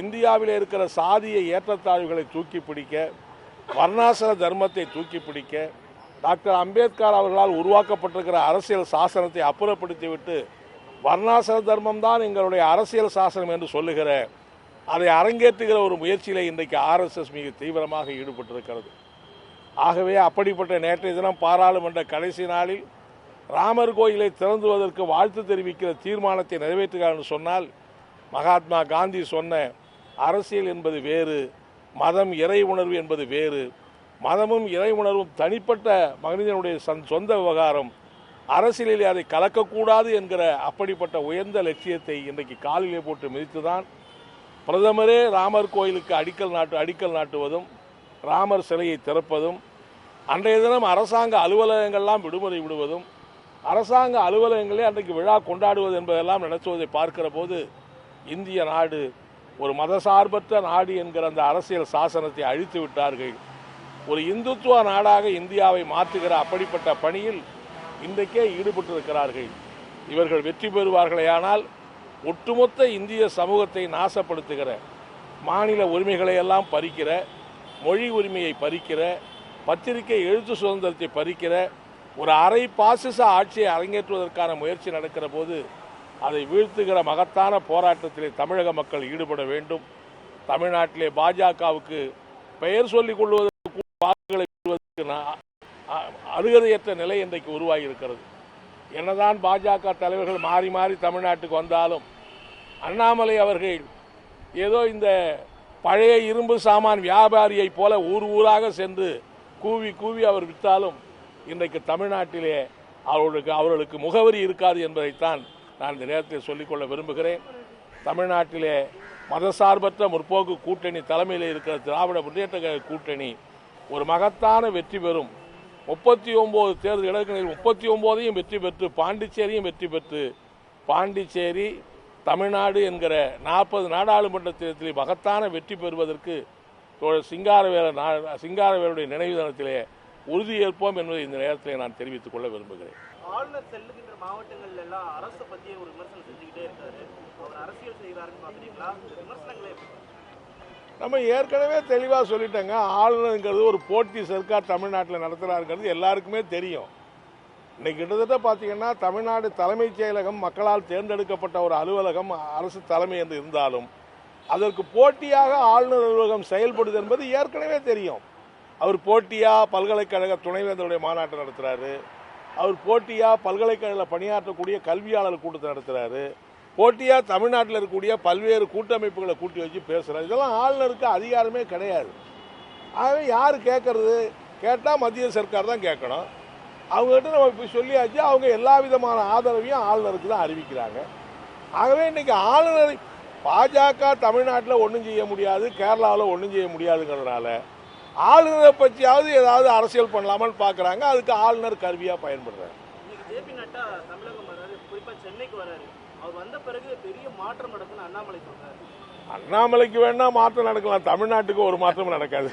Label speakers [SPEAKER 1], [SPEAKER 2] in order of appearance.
[SPEAKER 1] இந்தியாவில் இருக்கிற சாதிய ஏற்றத்தாழ்வுகளை தூக்கி பிடிக்க வர்ணாசர தர்மத்தை தூக்கி பிடிக்க டாக்டர் அம்பேத்கர் அவர்களால் உருவாக்கப்பட்டிருக்கிற அரசியல் சாசனத்தை அப்புறப்படுத்திவிட்டு வர்ணாசிர தர்மம் தான் எங்களுடைய அரசியல் சாசனம் என்று சொல்லுகிற அதை அரங்கேற்றுகிற ஒரு முயற்சியில் இன்றைக்கு ஆர்எஸ்எஸ் மிக தீவிரமாக ஈடுபட்டிருக்கிறது. ஆகவே அப்படிப்பட்ட நேற்றைய தினம் பாராளுமன்ற கடைசி நாளில் ராமர் கோயிலை திறந்துவதற்கு வாழ்த்து தெரிவிக்கிற தீர்மானத்தை நிறைவேற்றுகிறார் என்று சொன்னால் மகாத்மா காந்தி சொன்ன அரசியல் என்பது வேறு மதம் இறை உணர்வு என்பது வேறு. மதமும் இறை உணர்வும் தனிப்பட்ட மனிதனுடைய சொந்த விவகாரம். அரசியலில் அதை கலக்கக்கூடாது என்கிற அப்படிப்பட்ட உயர்ந்த லட்சியத்தை இன்றைக்கு காலிலே போட்டு மிதித்துதான் பிரதமரே ராமர் கோயிலுக்கு அடிக்கல் நாட்டு அடிக்கல் நாட்டுவதும் ராமர் சிலையை திறப்பதும் அன்றைய தினம் அரசாங்க அலுவலகங்கள்லாம் விடுமுறை விடுவதும் அரசாங்க அலுவலகங்களே அன்றைக்கு விழா கொண்டாடுவது என்பதெல்லாம் நடத்துவதை பார்க்கிற போது இந்திய நாடு ஒரு மதசார்பற்ற நாடு என்கிற அந்த அரசியல் சாசனத்தை அழித்து விட்டார்கள். ஒரு இந்துத்துவ நாடாக இந்தியாவை மாற்றுகிற அப்படிப்பட்ட பணியில் இன்றைக்கே ஈடுபட்டிருக்கிறார்கள். இவர்கள் வெற்றி பெறுவார்களேயானால் ஒட்டுமொத்த இந்திய சமூகத்தை நாசப்படுத்துகிற மாநில உரிமைகளை எல்லாம் பறிக்கிற மொழி உரிமையை பறிக்கிற பத்திரிகை எழுத்து சுதந்திரத்தை பறிக்கிற ஒரு அரை பாசிச ஆட்சியை அரங்கேற்றுவதற்கான முயற்சி நடக்கிற போது அதை வீழ்த்துகிற மகத்தான போராட்டத்திலே தமிழக மக்கள் ஈடுபட வேண்டும். தமிழ்நாட்டிலே பாஜகவுக்கு பெயர் சொல்லிக் கொள்வதற்கு வாக்குகளை பெறுவதற்கு அருகதையற்ற நிலை இன்றைக்கு உருவாகி இருக்கிறது என்னதான் பாஜக தலைவர்கள் மாறி மாறி தமிழ்நாட்டுக்கு வந்தாலும் அண்ணாமலை அவர்கள் ஏதோ இந்த பழைய இரும்பு சாமான் வியாபாரியைப் போல ஊர் ஊராக சென்று கூவி கூவி அவர் விற்றாலும் இன்றைக்கு தமிழ்நாட்டிலே அவர்களுக்கு அவர்களுக்கு முகவரி இருக்காது என்பதைத்தான் நான் இந்த நேரத்தில் சொல்லிக்கொள்ள விரும்புகிறேன். தமிழ்நாட்டிலே மதசார்பற்ற முற்போக்கு கூட்டணி தலைமையில் இருக்கிற திராவிட முன்னேற்ற கூட்டணி ஒரு மகத்தான வெற்றி பெறும். முப்பத்தி ஒன்பது தேர்தல் இடங்களில் முப்பத்தி ஒன்பதையும் வெற்றி பெற்று பாண்டிச்சேரியும் வெற்றி பெற்று பாண்டிச்சேரி தமிழ்நாடு என்கிற நாற்பது நாடாளுமன்ற தேர்தலில் மகத்தான வெற்றி பெறுவதற்கு சிங்காரவேல நா- சிங்காரவேலுடைய நினைவு தினத்திலே உறுதியேற்போம் என்பதை இந்த நேரத்தில் நான் தெரிவித்துக் கொள்ள விரும்புகிறேன்.
[SPEAKER 2] ஆளுநர் செல்லுகின்ற மாவட்டங்கள்ல எல்லாம் அரசு பத்தியே ஒரு விமர்சனம் செஞ்சுக்கிட்டே இருக்காரு. அவர் அரசியல் செய்கிறாருன்னு விமர்சனங்களே எப்படி?
[SPEAKER 1] நம்ம ஏற்கனவே தெளிவாக சொல்லிட்டோங்க ஆளுநருங்கிறது ஒரு போட்டி சர்க்கார் தமிழ்நாட்டில் நடத்துகிறாருங்கிறது எல்லாருக்குமே தெரியும். இன்னைக்கு கிட்டத்தட்ட பார்த்தீங்கன்னா தமிழ்நாடு தலைமைச் செயலகம் மக்களால் தேர்ந்தெடுக்கப்பட்ட ஒரு அலுவலகம் அரசு தலைமை என்று இருந்தாலும் அதற்கு போட்டியாக ஆளுநர் அலுவலகம் செயல்படுது என்பது ஏற்கனவே தெரியும். அவர் போட்டியாக பல்கலைக்கழக துணைவேந்தருடைய மாநாட்டம் நடத்துகிறாரு அவர் போட்டியாக பல்கலைக்கழகத்தில் பணியாற்றக்கூடிய கல்வியாளர் கூட்டத்தை நடத்துகிறாரு போட்டியாக தமிழ்நாட்டில் இருக்கக்கூடிய பல்வேறு கூட்டமைப்புகளை கூட்டி வச்சு பேசுகிறார் இதெல்லாம் ஆளுநருக்கு அதிகாரமே கிடையாது. ஆகவே யார் கேட்கறது கேட்டால் மத்திய சர்க்கார் தான் கேட்கணும். அவங்ககிட்ட நம்ம இப்போ சொல்லியாச்சு அவங்க எல்லா விதமான ஆதரவையும் ஆளுநருக்கு தான் அறிவிக்கிறாங்க. ஆகவே இன்றைக்கி ஆளுநர் பாஜக தமிழ்நாட்டில் ஒன்றும் செய்ய முடியாது கேரளாவில் ஒன்றும் செய்ய முடியாதுங்கிறதுனால ஆளுநரை பற்றியாவது ஏதாவது அரசியல் பண்ணலாமான்னு பார்க்குறாங்க. அதுக்கு ஆளுநர் கருவியாக பயன்படுறாரு.
[SPEAKER 2] இன்னைக்கு ஜேபி நட்டா தமிழகம் வராரு குறிப்பா சென்னைக்கு வராரு அவர் வந்த பிறகு பெரிய மாற்றம் நடக்கும்னு அண்ணாமலை சொல்றாரு.
[SPEAKER 1] அண்ணாமலைக்கு வேணா மாற்றம் நடக்கலாம். தமிழ்நாட்டுக்கு ஒரு மாற்றமும் நடக்காது.